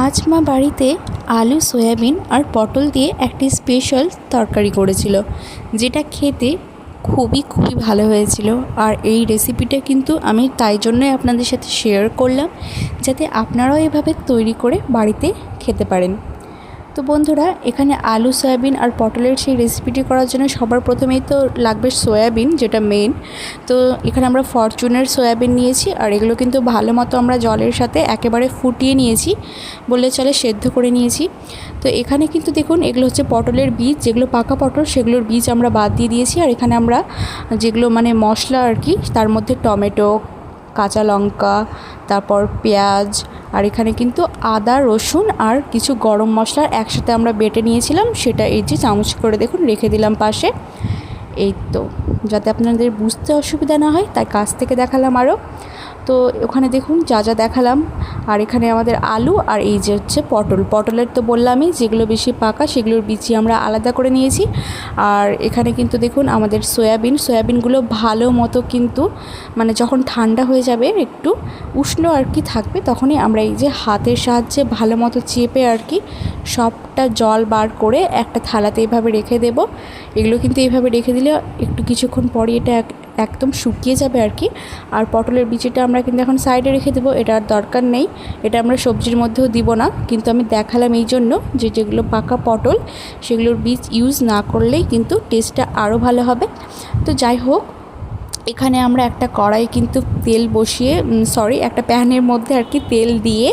আজ মা বাড়িতে আলু, সয়াবিন আর পটল দিয়ে একটি স্পেশাল তরকারি করেছিল, যেটা খেতে খুবই খুবই ভালো হয়েছিল। আর এই রেসিপিটা কিন্তু আমি তাই জন্যই আপনাদের সাথে শেয়ার করলাম, যাতে আপনারাও এভাবে তৈরি করে বাড়িতে খেতে পারেন। তো বন্ধুরা, এখানে আলু, সয়াবিন আর পটলের সেই রেসিপিটি করার জন্য সবার প্রথমেই তো লাগবে সয়াবিন, যেটা মেন তো এখানে আমরা ফরচুনের সয়াবিন নিয়েছি আর এগুলো কিন্তু ভালো মতো আমরা জলের সাথে একেবারে ফুটিয়ে নিয়েছি বললে চলে সেদ্ধ করে নিয়েছি। তো এখানে কিন্তু দেখুন, এগুলো হচ্ছে পটলের বীজ, যেগুলো পাকা পটল সেগুলোর বীজ আমরা বাদ দিয়ে দিয়েছি আর এখানে আমরা যেগুলো মানে মশলা আর কি, তার মধ্যে টমেটো, কাঁচা লঙ্কা, তারপর পেঁয়াজ আর এখানে কিন্তু আদা, রসুন আর কিছু গরম মশলার একসাথে আমরা বেটে নিয়েছিলাম। সেটা এই যে চামচ করে দেখুন, রেখে দিলাম পাশে। এই তো, যাতে আপনাদের বুঝতে অসুবিধা না হয়, তাই কাছ থেকে দেখালাম আরও তো ওখানে দেখুন যা যা দেখালাম। আর এখানে আমাদের আলু আর এই যে হচ্ছে পটল। পটলের তো বললামই, যেগুলো বেশি পাকা সেগুলোর বিচি আমরা আলাদা করে নিয়েছি। আর এখানে কিন্তু দেখুন আমাদের সয়াবিন। সয়াবিনগুলো ভালো মতো কিন্তু মানে যখন ঠান্ডা হয়ে যাবে, একটু উষ্ণ আর কি থাকবে, তখনই আমরা এই যে হাতের সাহায্যে ভালো মতো চেপে আর কি সবটা জল বার করে একটা থালাতে এভাবে রেখে দেব। এগুলো কিন্তু এইভাবে রেখে দিলে একটু কিছুক্ষণ পরই এটা একদম শুকিয়ে যাবে আর কি। আর পটলের বিচিটা আমরা কিন্তু এখন সাইডে রেখে দেবো, এটা আর দরকার নেই। এটা আমরা সবজির মধ্যেও দিব না, কিন্তু আমি দেখালাম এই জন্য যে যেগুলো পাকা পটল, সেগুলোর বীজ ইউজ না করলেই কিন্তু টেস্টটা আরও ভালো হবে। তো যাই হোক, এখানে আমরা একটা কড়াই কিন্তু তেল বসিয়ে সরি একটা প্যানের মধ্যে আর কি তেল দিয়ে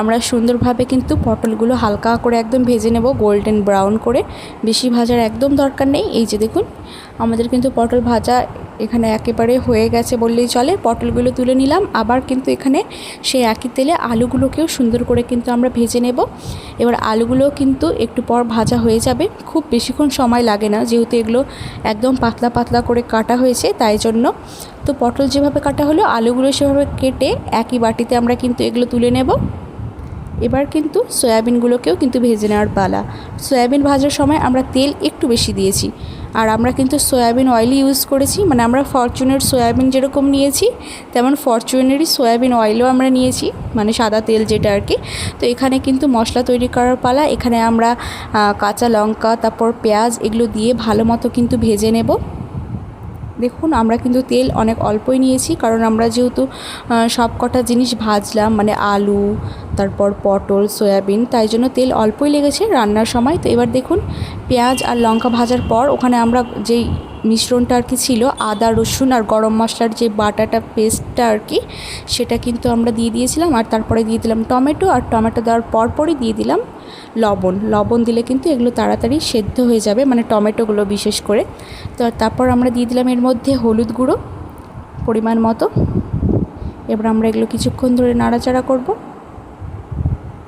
আমরা সুন্দরভাবে কিন্তু পটলগুলো হালকা করে একদম ভেজে নেব গোল্ডেন ব্রাউন করে। বেশি ভাজার একদম দরকার নেই। এই যে দেখুন আমাদের কিন্তু পটল ভাজা এখানে একেবারে হয়ে গেছে বললেই চলে। পটলগুলো তুলে নিলাম। আবার কিন্তু এখানে সেই একই তেলে আলুগুলোকেও সুন্দর করে কিন্তু আমরা ভেজে নেব। এবার আলুগুলো কিন্তু একটু পর ভাজা হয়ে যাবে। খুব বেশিক্ষণ সময় লাগে না, যেহেতু এগুলো একদম পাতলা পাতলা করে কাটা হয়েছে, তাই জন্য। তো পটল যেভাবে কাটা হলো, আলুগুলো সেভাবে কেটে একই বাটিতে আমরা কিন্তু এগুলো তুলে নেব। এবার কিন্তু সয়াবিনগুলোকেও কিন্তু ভেজে নেওয়ার পালা। সয়াবিন ভাজার সময় আমরা তেল একটু বেশি দিয়েছি। আর আমরা কিন্তু সয়াবিন অয়েলই ইউজ করেছি মানে আমরা ফরচুনের সয়াবিন যেরকম নিয়েছি, তেমন ফরচুনেরই সয়াবিন অয়েলও আমরা নিয়েছি মানে সাদা তেল যেটা আর কি। তো এখানে কিন্তু মশলা তৈরি করার পালা, এখানে আমরা কাঁচা লঙ্কা, তারপর পেঁয়াজ এগুলো দিয়ে ভালো মতো কিন্তু ভেজে নেব। দেখুন, আমরা কিন্তু তেল অনেক অল্পই নিয়েছি, কারণ আমরা যেহেতু সব কটা জিনিস ভাজলাম মানে আলু, তারপর পটল, সয়াবিন, তাই জন্য তেল অল্পই লেগেছে রান্নার সময়। তো এবার দেখুন, পেঁয়াজ আর লঙ্কা ভাজার পর ওখানে আমরা যেই মিশ্রণটা আর কি ছিল, আদা, রসুন আর গরম মশলার যে বাটাটা পেস্টটা আর কি, সেটা কিন্তু আমরা দিয়ে দিয়েছিলাম আর তারপরে দিয়ে দিলাম টমেটো আর টমেটো দেওয়ার পরপরই দিয়ে দিলাম লবণ। লবণ দিলে কিন্তু এগুলো তাড়াতাড়ি সেদ্ধ হয়ে যাবে মানে টমেটোগুলো বিশেষ করে। তো তারপর আমরা দিয়ে দিলাম এর মধ্যে হলুদ গুঁড়ো পরিমাণ মতো। এবার আমরা এগুলো কিছুক্ষণ ধরে নাড়াচাড়া করব।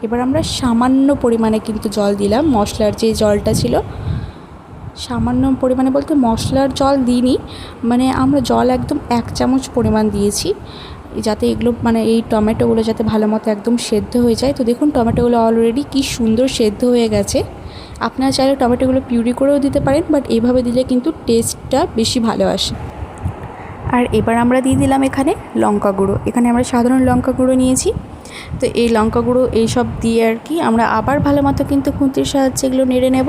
এবার আমরা সামান্য পরিমাণে কিন্তু জল দিলাম, মশলার যে জলটা ছিল সামান্য পরিমাণে বলতে মশলার জল দিইনি মানে আমরা জল একদম এক চামচ পরিমাণ দিয়েছি, যাতে এগুলো মানে এই টমেটোগুলো যাতে ভালো মতো একদম সেদ্ধ হয়ে যায়। তো দেখুন, টমেটোগুলো অলরেডি কি সুন্দর সেদ্ধ হয়ে গেছে। আপনারা চাইলে টমেটোগুলো পিউরি করেও দিতে পারেন বাট এভাবে দিলে কিন্তু টেস্টটা বেশি ভালো আসে। আর এবার আমরা দিয়ে দিলাম এখানে লঙ্কা গুঁড়ো। এখানে আমরা সাধারণ লঙ্কা গুঁড়ো নিয়েছি। তো এই লঙ্কা গুঁড়ো এইসব দিয়ে আর কি আমরা আবার ভালো মতো কিন্তু খুঁতির সাহায্যে এগুলো নেড়ে নেব।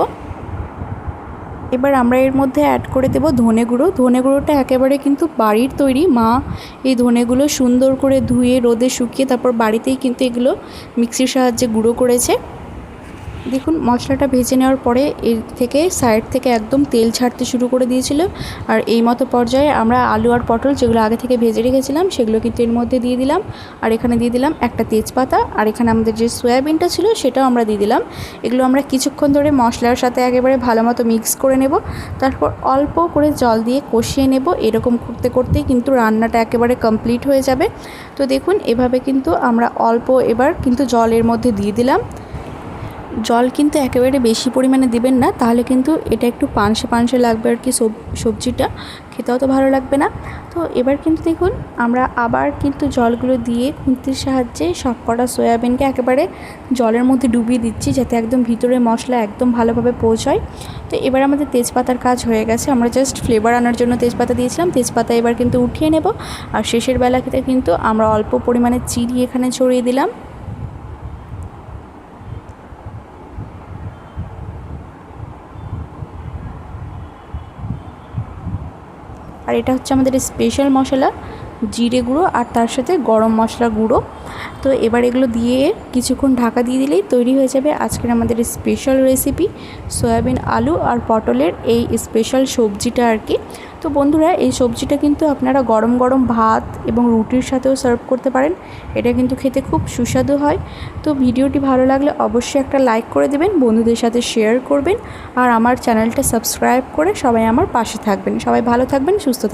এবার আমরা এর মধ্যে অ্যাড করে দেবো ধনে গুঁড়ো। ধনে গুঁড়োটা একেবারে কিন্তু বাড়ির তৈরি। মা এই ধনেগুলো সুন্দর করে ধুয়ে রোদে শুকিয়ে তারপর বাড়িতেই কিন্তু এগুলো মিক্সির সাহায্যে গুঁড়ো করেছে। দেখুন, মশলাটা ভেজে নেওয়ার পরে এর থেকে সাইড থেকে একদম তেল ছাড়তে শুরু করে দিয়েছিল। আর এই মতো পর্যায়ে আমরা আলু আর পটল যেগুলো আগে থেকে ভেজে রেখেছিলাম, সেগুলো কিন্তু এর মধ্যে দিয়ে দিলাম। আর এখানে দিয়ে দিলাম একটা তেজপাতা। আর এখানে আমাদের যে সয়াবিনটা ছিল, সেটাও আমরা দিয়ে দিলাম। এগুলো আমরা কিছুক্ষণ ধরে মশলার সাথে একেবারে ভালো মতো মিক্স করে নেব। তারপর অল্প করে জল দিয়ে কষিয়ে নেব। এরকম করতে করতেই কিন্তু রান্নাটা একেবারে কমপ্লিট হয়ে যাবে। তো দেখুন, এভাবে কিন্তু আমরা অল্প এবার কিন্তু জলের মধ্যে দিয়ে দিলাম। জল কিন্তু একেবারে বেশি পরিমাণে দিবেন না, তাহলে কিন্তু এটা একটু পানসে পানসে লাগবে আর কি সবজিটা। খেতেও তো ভালো লাগবে না। তো এবার কিন্তু দেখুন, আমরা আবার কিন্তু জলগুলো দিয়ে খুন্তির সাহায্যে সব কটা সয়াবিনকে একেবারে জলের মধ্যে ডুবিয়ে দিচ্ছি, যাতে একদম ভিতরে মশলা একদম ভালোভাবে পৌঁছয়। তো এবার আমাদের তেজপাতার কাজ হয়ে গেছে। আমরা জাস্ট ফ্লেভার আনার জন্য তেজপাতা দিয়েছিলাম। তেজপাতা এবার কিন্তু উঠিয়ে নেব। আর শেষের বেলাতে কিন্তু আমরা অল্প পরিমাণে চিনি এখানে ছড়িয়ে দিলাম। আর এটা হচ্ছে আমাদের স্পেশাল মশলা। জিরে গুঁড়ো আর তার সাথে গরম মশলা গুঁড়ো। তো এবার এগুলো দিয়ে কিছুক্ষণ ঢাকা দিয়ে দিলেই তৈরি হয়ে যাবে আজকের আমাদের স্পেশাল রেসিপি সয়াবিন আলু আর পটলের এই স্পেশাল সবজিটা আর কি। তো বন্ধুরা, এই সবজিটা কিন্তু আপনারা গরম গরম ভাত এবং রুটির সাথেও সার্ভ করতে পারেন। এটা কিন্তু খেতে খুব সুস্বাদু হয়। তো ভিডিওটি ভালো লাগলে অবশ্যই একটা লাইক করে দেবেন, বন্ধুদের সাথে শেয়ার করবেন আর আমার চ্যানেলটা সাবস্ক্রাইব করে সবাই আমার পাশে থাকবেন। সবাই ভালো থাকবেন, সুস্থ থাকবেন।